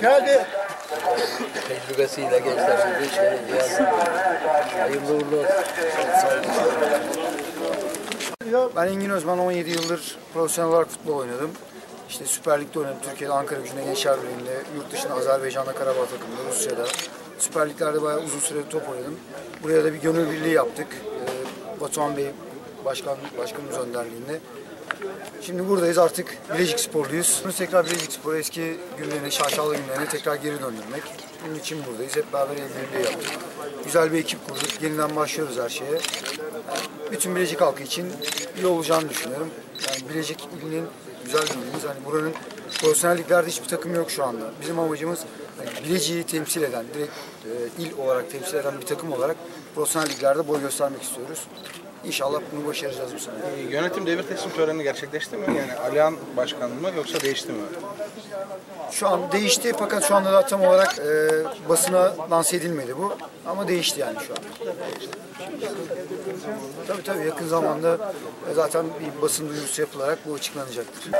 Geldi. Tecrübesiyle gençler şöyle biraz hayırlı uğurlu olsun. Ben Engin Özman 17 yıldır profesyonel olarak futbol oynadım. İşte Süper Lig'de oynadım. Türkiye'de Ankara Gücü'nde, Gençler Birliği'nde, yurt dışında Azerbaycan'da, Karabağ takımında, Rusya'da. Süper Lig'lerde bayağı uzun süre top oynadım. Buraya da bir gönül birliği yaptık. Ee, Batuhan Bey başkan, başkanımız önderliğinde. Şimdi buradayız artık Bilecik Sporluyuz. Bunu tekrar Bilecik Spor'u eski günlerine, şaşalı günlerine tekrar geri döndürmek. Bunun için buradayız. Hep beraber el birliği yaptık. Güzel bir ekip kurduk. Yeniden başlıyoruz her şeye. Bütün Bilecik halkı için iyi olacağını düşünüyorum. Yani Bilecik ilinin güzel bir ilimiz. Hani buranın profesyonel liglerde hiçbir takım yok şu anda. Bizim amacımız hani Bilecik'i temsil eden, direkt e, il olarak temsil eden bir takım olarak profesyonel liglerde boy göstermek istiyoruz. İnşallah bunu başaracağız bu sene. Yönetim devir teslim töreni gerçekleşti mi? Yani Alihan Başkan mı yoksa değişti mi? Şu an değişti fakat şu anda da tam olarak e, basına lanse edilmedi bu. Ama değişti yani şu an. Tabii tabii yakın zamanda zaten bir basın duyurusu yapılarak bu açıklanacaktır.